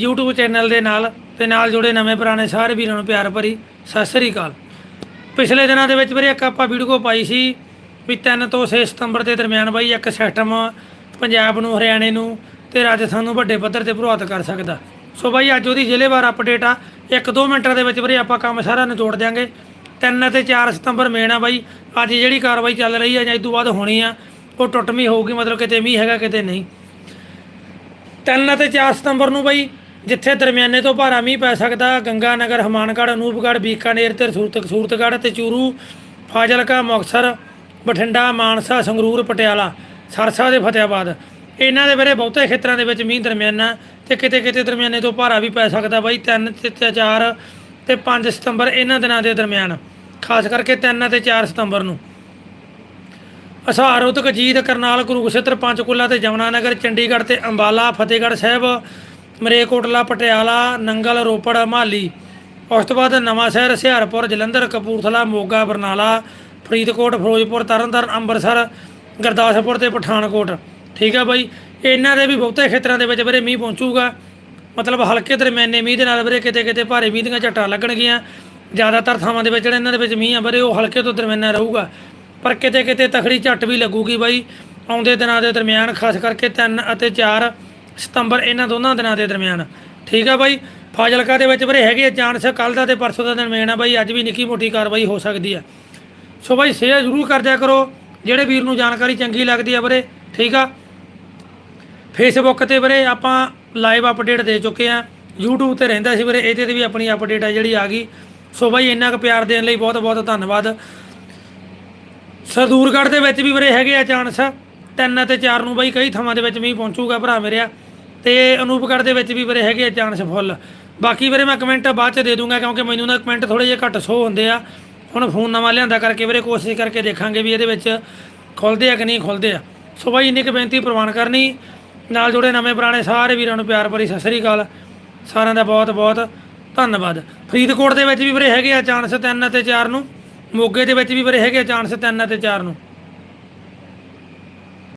YouTube channel ਦੇ ਨਾਲ ਤੇ ਨਾਲ ਜੁੜੇ ਨਵੇਂ ਪੁਰਾਣੇ ਸਾਰੇ ਵੀਰਾਂ ਨੂੰ ਪਿਆਰ ਭਰੀ ਸਤਿ ਸ੍ਰੀ ਅਕਾਲ। ਪਿਛਲੇ ਦਿਨਾਂ ਦੇ ਵਿੱਚ ਵੀਰੇ ਇੱਕ ਆਪਾਂ ਵੀਡੀਓ ਪਾਈ ਸੀ ਵੀ 3 ਤੋਂ 6 ਸਤੰਬਰ ਦੇ ਦਰਮਿਆਨ ਬਾਈ ਇੱਕ ਸਿਸਟਮ ਪੰਜਾਬ ਨੂੰ, ਹਰਿਆਣੇ ਨੂੰ ਤੇ ਰਾਜਸਥਾਨ ਨੂੰ ਵੱਡੇ ਪੱਧਰ ਤੇ ਪ੍ਰਭਾਵਿਤ ਕਰ ਸਕਦਾ। ਸੋ ਬਾਈ ਅੱਜ ਉਹਦੀ ਜ਼ਿਲ੍ਹੇਵਾਰ ਅਪਡੇਟ ਆ। 1-2 ਮਿੰਟਾਂ ਦੇ ਵਿੱਚ ਵੀਰੇ ਆਪਾਂ ਕੰਮ ਸਾਰਾ ਨਿਚੋੜ ਦਿਆਂਗੇ। 3 ਅਤੇ 4 ਸਤੰਬਰ ਮੇਨ ਆ ਬਾਈ। ਅੱਜ ਜਿਹੜੀ ਕਾਰਵਾਈ ਚੱਲ ਰਹੀ ਆ ਜਾਂ ਇਸ ਤੋਂ ਬਾਅਦ ਹੋਣੀ ਆ, ਉਹ ਟੁੱਟਵੀਂ ਹੋਊਗੀ, ਮਤਲਬ ਕਿਤੇ ਮੀਂਹ ਹੈਗਾ ਕਿਤੇ ਨਹੀਂ। 3 ਅਤੇ 4 ਸਤੰਬਰ ਨੂੰ ਬਈ ਜਿੱਥੇ ਦਰਮਿਆਨੇ ਤੋਂ ਭਾਰਾ ਮੀਂਹ ਪੈ ਸਕਦਾ ਗੰਗਾ ਨਗਰ ਹਮਾਨਗੜ੍ਹ, ਅਨੂਪਗੜ੍ਹ, ਬੀਕਾਨੇਰ ਤੇ ਸੂਰਤ ਸੂਰਤਗੜ੍ਹ ਤੇ ਚੂਰੂ, ਫਾਜ਼ਿਲਕਾ, ਮੁਕਤਸਰ, ਬਠਿੰਡਾ, ਮਾਨਸਾ, ਸੰਗਰੂਰ, ਪਟਿਆਲਾ, ਸਰਸਾ ਦੇ ਫਤਿਆਬਾਦ ਇਹਨਾਂ ਦੇ ਵੀਰੇ ਬਹੁਤੇ ਖੇਤਰਾਂ ਦੇ ਵਿੱਚ ਮੀਂਹ ਦਰਮਿਆਨਾ ਤੇ ਕਿਤੇ ਕਿਤੇ ਦਰਮਿਆਨੇ ਤੋਂ ਭਾਰਾ ਵੀ ਪੈ ਸਕਦਾ ਬਾਈ। 3 ਤੇ 4 ਤੇ 5 ਸਤੰਬਰ ਇਹਨਾਂ ਦਿਨਾਂ ਦੇ ਦਰਮਿਆਨ, ਖਾਸ ਕਰਕੇ 3 ਅਤੇ 4 ਸਤੰਬਰ ਨੂੰ। ਅਸਾਰ ਉਤਕ ਜੀਤ ਕਰਨਾਲ, ਕੁਰੂਕਸ਼ੇਤਰ, ਪੰਚਕੂਲਾ ਤੇ ਜਮਨਾ ਨਗਰ ਚੰਡੀਗੜ੍ਹ ਤੇ ਅੰਬਾਲਾ, ਫਤਿਹਗੜ੍ਹ ਸਾਹਿਬ ਮਰੇਕੋਟਲਾ, ਪਟਿਆਲਾ, ਨੰਗਲ, ਰੋਪੜ, ਮਾਲੀ। ਉਸ ਤੋਂ ਬਾਅਦ ਨਵਾਂ ਸ਼ਹਿਰ ਹੁਸ਼ਿਆਰਪੁਰ, ਜਲੰਧਰ, ਕਪੂਰਥਲਾ, ਮੋਗਾ, ਬਰਨਾਲਾ, ਫਰੀਦਕੋਟ, ਫਿਰੋਜ਼ਪੁਰ, ਤਰਨਤਾਰਨ, ਅੰਮ੍ਰਿਤਸਰ, ਗੁਰਦਾਸਪੁਰ ਤੇ ਪਠਾਨਕੋਟ। ਠੀਕ ਆ ਬਾਈ? ਇਹਨਾਂ ਦੇ ਵੀ ਬਹੁਤੇ ਖੇਤਰਾਂ ਦੇ ਵਿੱਚ ਵੀਰੇ ਮੀਂਹ ਪਹੁੰਚੂਗਾ। ਮਤਲਬ ਹਲਕੇ ਦਰਮਿਆਨੇ ਮੀਂਹ ਦੇ ਨਾਲ ਵੀਰੇ ਕਿਤੇ ਕਿਤੇ ਭਾਰੇ ਮੀਂਹ ਦੀਆਂ ਝੱਟਾਂ ਲੱਗਣਗੀਆਂ। ਜ਼ਿਆਦਾਤਰ ਥਾਵਾਂ ਦੇ ਵਿੱਚ ਜਿਹੜੇ ਇਹਨਾਂ ਦੇ ਵਿੱਚ ਮੀਂਹ ਆ ਵੀਰੇ, ਉਹ ਹਲਕੇ ਤੋਂ ਦਰਮਿਆਨਾ ਰਹੂਗਾ। ਪਰ ਕਿਤੇ ਕਿਤੇ ਤਖੜੀ ਝੱਟ ਵੀ ਲੱਗੂਗੀ ਬਾਈ। ਆਉਂਦੇ ਦਿਨਾਂ ਦੇ ਦਰਮਿਆਨ ਖਾਸ ਕਰਕੇ 3 ਅਤੇ 4 ਸਤੰਬਰ ਇਹਨਾਂ ਦੋਨਾਂ ਦਿਨਾਂ ਦੇ ਦਰਮਿਆਨ। ਠੀਕ ਆ ਬਾਈ? ਫਾਜ਼ਿਲਕਾ ਦੇ ਵਿੱਚ ਵੀਰੇ ਹੈਗੇ ਚਾਂਸ ਕੱਲ ਦਾ ਤੇ ਪਰਸੋਂ ਦਾ ਦਿਨ ਮੇਨ ਆ ਬਾਈ। ਅੱਜ ਵੀ ਨਿੱਕੀ ਮੋਟੀ ਕਾਰਵਾਈ ਹੋ ਸਕਦੀ ਆ। ਸੋ ਬਾਈ, ਸ਼ੇਅਰ ਜ਼ਰੂਰ ਕਰ ਦਿਆ ਕਰੋ। ਜਿਹੜੇ ਵੀਰ ਨੂੰ ਜਾਣਕਾਰੀ ਚੰਗੀ ਲੱਗਦੀ ਆ ਵੀਰੇ, ਠੀਕ ਆ? ਫੇਸਬੁੱਕ ਤੇ ਵੀਰੇ ਆਪਾਂ ਲਾਈਵ ਅਪਡੇਟ ਦੇ ਚੁੱਕੇ ਆ। YouTube ਤੇ ਰਹਿੰਦਾ ਸੀ ਵੀਰੇ, ਇਹਦੇ ਤੇ ਵੀ ਆਪਣੀ ਅਪਡੇਟ ਆ ਜਿਹੜੀ ਆ ਗਈ। ਸੋ ਬਾਈ, ਇੰਨਾ ਕੁ ਪਿਆਰ ਦੇਣ ਲਈ ਬਹੁਤ ਬਹੁਤ ਧੰਨਵਾਦ। ਸਰਦੂਰਗੜ੍ਹ ਦੇ ਵਿੱਚ ਵੀ ਵੀਰੇ ਹੈਗੇ ਆ ਚਾਂਸ ਤਿੰਨ ਅਤੇ ਚਾਰ ਨੂੰ ਬਾਈ, ਕਈ ਥਾਵਾਂ ਦੇ ਵਿੱਚ ਮੀਂਹ ਪਹੁੰਚੂਗਾ ਭਰਾ ਮੇਰਿਆ ਤੇ ਅਨੂਪਗੜ੍ਹ ਦੇ ਵਿੱਚ ਵੀ ਵੀਰੇ ਹੈਗੇ ਆ ਚਾਂਸ ਫੁੱਲ। ਬਾਕੀ ਵੀਰੇ ਮੈਂ ਕਮੈਂਟ ਬਾਅਦ ਚ ਦੇ ਦੂੰਗਾ ਕਿਉਂਕਿ ਮੈਨੂੰ ਨਾ ਕਮੈਂਟ ਥੋੜੇ ਜਿਹਾ ਘੱਟ ਸ਼ੋ ਹੁੰਦੇ ਆ। ਹੁਣ ਫੋਨ ਨਵਾਂ ਲਿਆਂਦਾ ਕਰਕੇ ਵੀਰੇ ਕੋਸ਼ਿਸ਼ ਕਰਕੇ ਦੇਖਾਂਗੇ ਵੀ ਇਹਦੇ ਵਿੱਚ ਖੁੱਲਦੇ ਆ ਕਿ ਨਹੀਂ ਖੁੱਲਦੇ ਆ। ਸੋ ਬਾਈ ਇੰਨੀ ਕੁ ਬੇਨਤੀ ਪ੍ਰਵਾਨ ਕਰਨੀ। ਨਾਲ ਜੁੜੇ ਨਵੇਂ ਪੁਰਾਣੇ ਸਾਰੇ ਵੀਰਾਂ ਨੂੰ ਪਿਆਰ ਭਰੀ ਸਤਿ ਸ੍ਰੀ ਅਕਾਲ। ਸਾਰਿਆਂ ਦਾ ਬਹੁਤ ਬਹੁਤ ਧੰਨਵਾਦ। ਫਰੀਦਕੋਟ ਦੇ ਵਿੱਚ ਵੀ ਵੀਰੇ ਹੈਗੇ ਆ ਚਾਂਸ 3 ਅਤੇ 4 ਨੂੰ। ਮੋਗੇ ਦੇ ਵਿੱਚ ਵੀ ਵੀਰੇ ਹੈਗੇ ਆ ਚਾਂਸ 3 ਅਤੇ 4 ਨੂੰ।